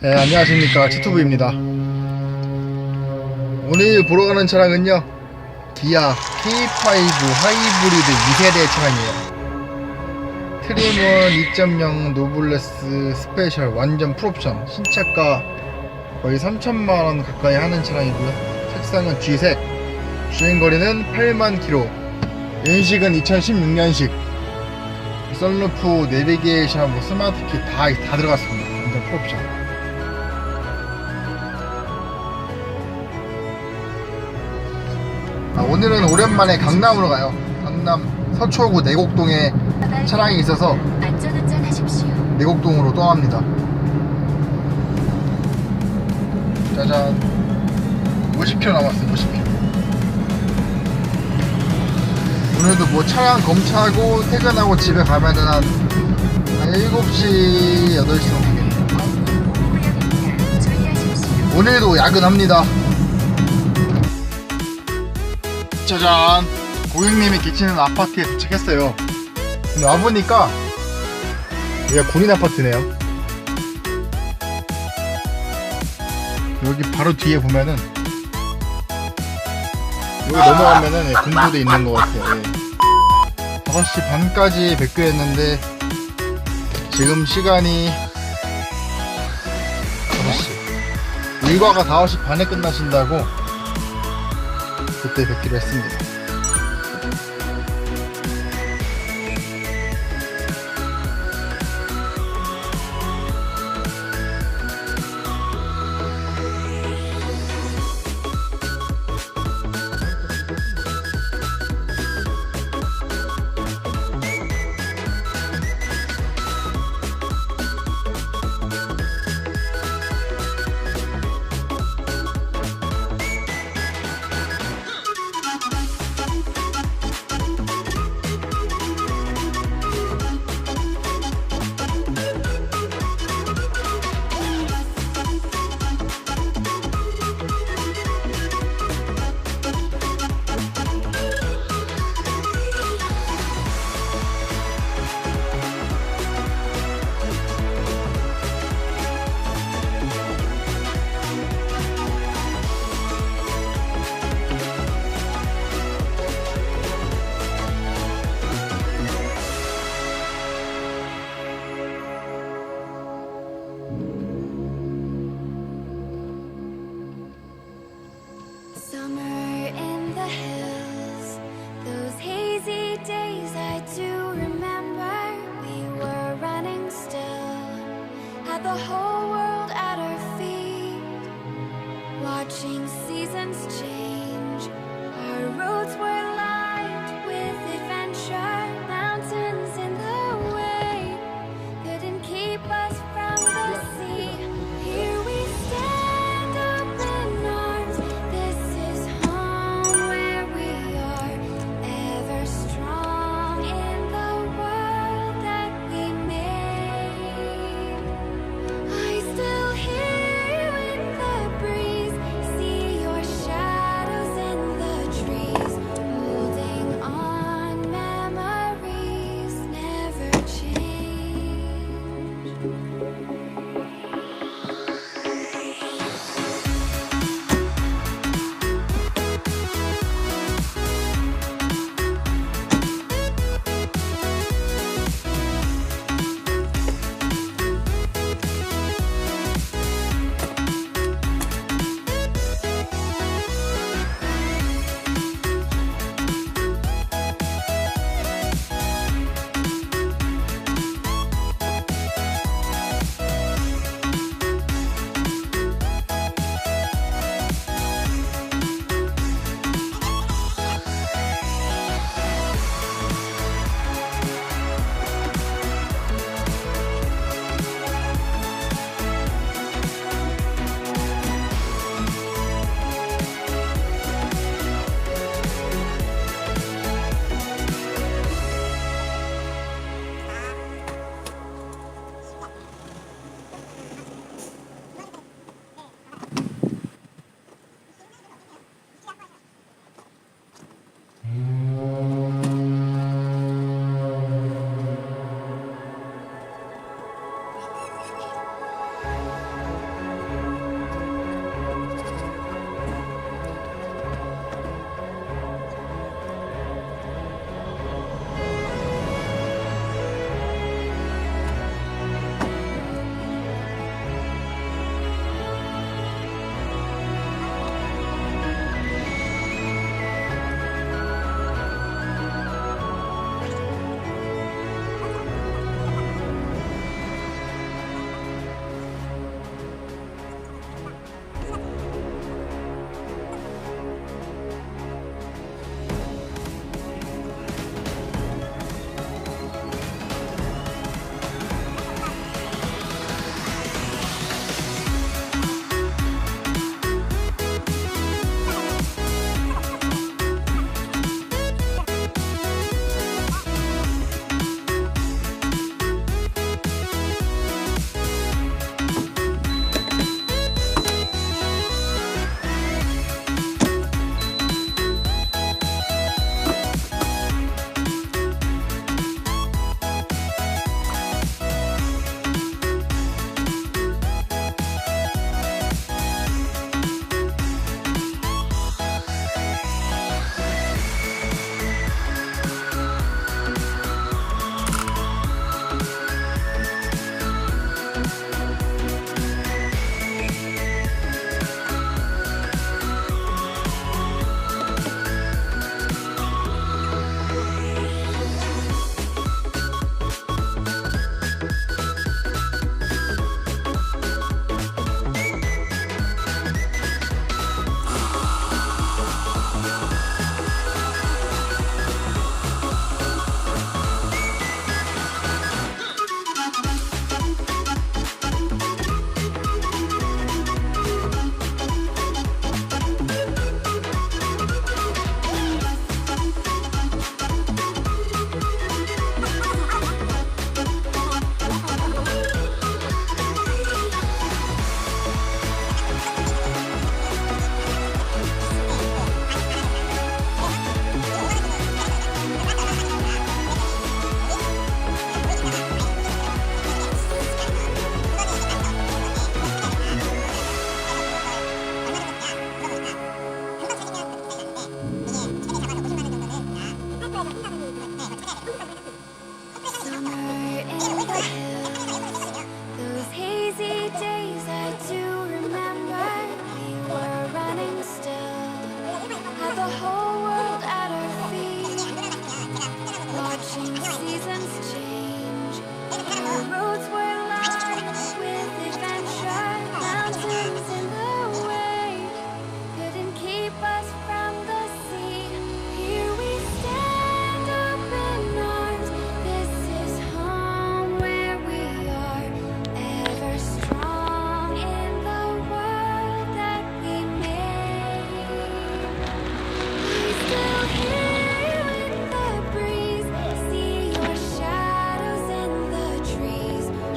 네, 안녕하십니까. 치투브입니다. 오늘 보러 가는 차량은요 기아 K5 하이브리드 2세대 차량이에요. 트림은 2.0 노블레스 스페셜 완전 풀옵션. 신차가 거의 3천만원 가까이 하는 차량이고요. 색상은 G색. 주행거리는 8만 킬로. 연식은 2016년식. 썬루프, 내비게이션, 뭐 스마트키 다, 다 들어갔습니다. 완전 풀옵션 아, 오늘은 오랜만에 강남으로 가요. 강남 서초구 내곡동에 차량이 있어서 안전운전 하십시오. 내곡동으로 떠납니다. 짜잔. 50km 남았어요, 50km. 오늘도 뭐 차량 검차하고 퇴근하고 집에 가면은 한, 한 7시, 8시 정도 되겠네요. 오늘도 야근합니다. 짜잔! 고객님이 계시는 아파트에 도착했어요. 근데 와보니까 여기가 군인 아파트네요. 여기 바로 뒤에 보면은 여기 넘어가면은 예, 군부대 있는 것 같아요. 예. 5시 반까지 뵙기로 했는데 지금 시간이 5시 일과가 5시 반에 끝나신다고 그때 뵙기로 했습니다.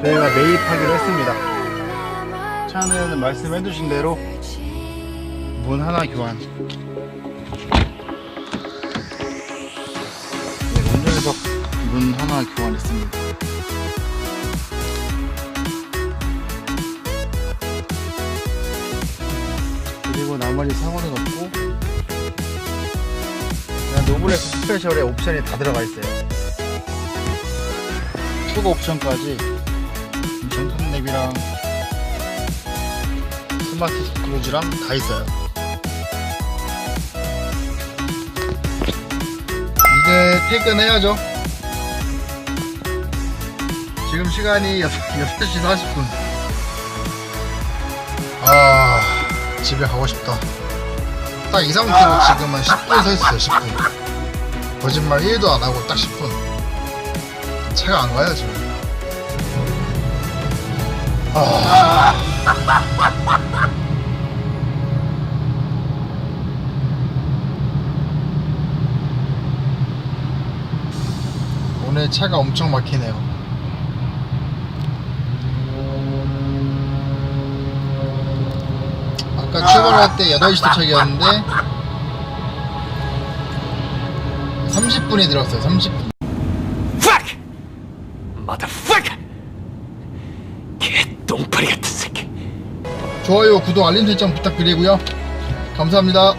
저희가 매입하기로 했습니다. 차는 말씀해주신 대로 문 하나 교환. 네, 운전석 문 하나 교환했습니다. 그리고 나머지 사고는 없고 노블레스 스페셜에 옵션이 다 들어가 있어요. 추가 옵션까지 스마트 크루즈랑 다 있어요. 이제 퇴근해야죠. 지금 시간이 6, 6시 40분. 아, 집에 가고 싶다. 딱 이 상태로 지금은 10분 서 있어요, 10분. 거짓말 1도 안 하고 딱 10분. 차가 안 가요, 지금. 아. 오늘 차가 엄청 막히네요. 아까 출발할 때 8시 도착이었는데 30분이 들었어요. 30분. 똥파리 같은 새끼. 좋아요, 구독, 알림 설정 부탁드리고요. 감사합니다.